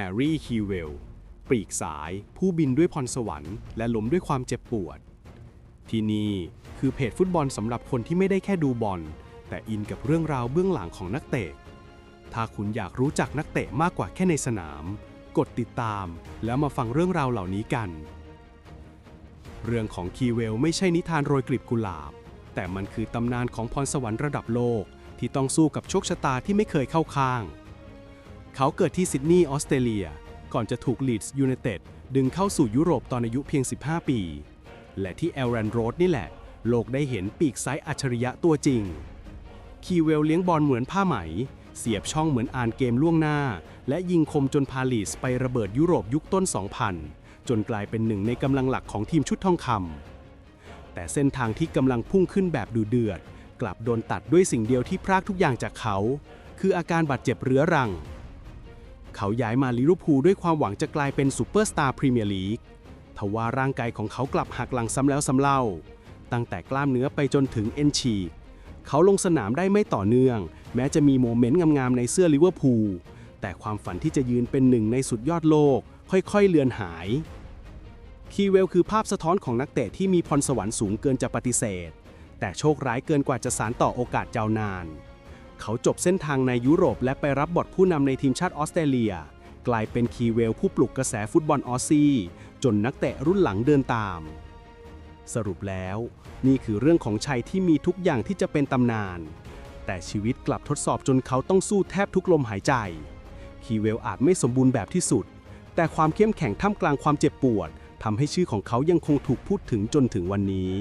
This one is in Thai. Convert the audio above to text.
แฮร์รี่คีเวล ปรีกสาย ผู้บินด้วยพรสวรรค์ และล้มด้วยความเจ็บปวด ที่นี่คือเพจฟุตบอลสำหรับคนที่ไม่ได้แค่ดูบอล แต่อินกับเรื่องราวเบื้องหลังของนักเตะ ถ้าคุณอยากรู้จักนักเตะมากกว่าแค่ในสนาม กดติดตาม แล้วมาฟังเรื่องราวเหล่านี้กัน เรื่องของคีเวลไม่ใช่นิทานโรยกลีบกุหลาบ แต่มันคือตำนานของพรสวรรค์ระดับโลกที่ต้องสู้กับโชคชะตาที่ไม่เคยเข้าข้าง เขาเกิดที่ซิดนีย์ออสเตรเลีย ก่อนจะถูกลีดส์ยูไนเต็ดดึงเข้าสู่ยุโรปตอนอายุเพียง 15 ปี และที่เอลแรนโรดนี่แหละ โลกได้เห็นปีกซ้ายอัจฉริยะตัวจริง คีเวลเลี้ยงบอลเหมือนผ้าไหม เสียบช่องเหมือนอ่านเกมล่วงหน้า และยิงคมจนพาลีสไประเบิดยุโรปยุคต้น 2000 จนกลายเป็นหนึ่งในกำลังหลักของทีมชุดทองคำแต่เส้นทางที่กำลังพุ่งขึ้นแบบดูเดือด กลับโดนตัดด้วยสิ่งเดียวที่พรากทุกอย่างจากเขา คืออาการบาดเจ็บเรื้อรัง เขาย้ายมาลิเวอร์พูลด้วยความหวังจะกลายเป็นซูเปอร์สตาร์พรีเมียร์ลีก ทว่าร่างกายของเขากลับหักหลังซ้ำแล้วซ้ำเล่า ตั้งแต่กล้ามเนื้อไปจนถึงเอ็นฉีก เขาลงสนามได้ไม่ต่อเนื่อง แม้จะมีโมเมนต์งามๆในเสื้อลิเวอร์พูล แต่ความฝันที่จะยืนเป็นหนึ่งในสุดยอดโลก ค่อยๆเลือนหาย คีเวลคือภาพสะท้อนของนักเตะที่มีพรสวรรค์สูงเกินจะปฏิเสธ แต่โชคร้ายเกินกว่าจะสารต่อโอกาสยาวนาน เขาจบเส้นทางในยุโรปและไปรับบทผู้นำในทีมชาติออสเตรเลีย กลายเป็นคีเวลผู้ปลุกกระแสฟุตบอลออสซี่จนนักเตะรุ่นหลังเดินตาม สรุปแล้ว นี่คือเรื่องของชัยที่มีทุกอย่างที่จะเป็นตำนาน แต่ชีวิตกลับทดสอบจนเขาต้องสู้แทบทุกลมหายใจ คีเวลอาจไม่สมบูรณ์แบบที่สุด แต่ความเข้มแข็งท่ามกลางความเจ็บปวดทำให้ชื่อของเขายังคงถูกพูดถึงจนถึงวันนี้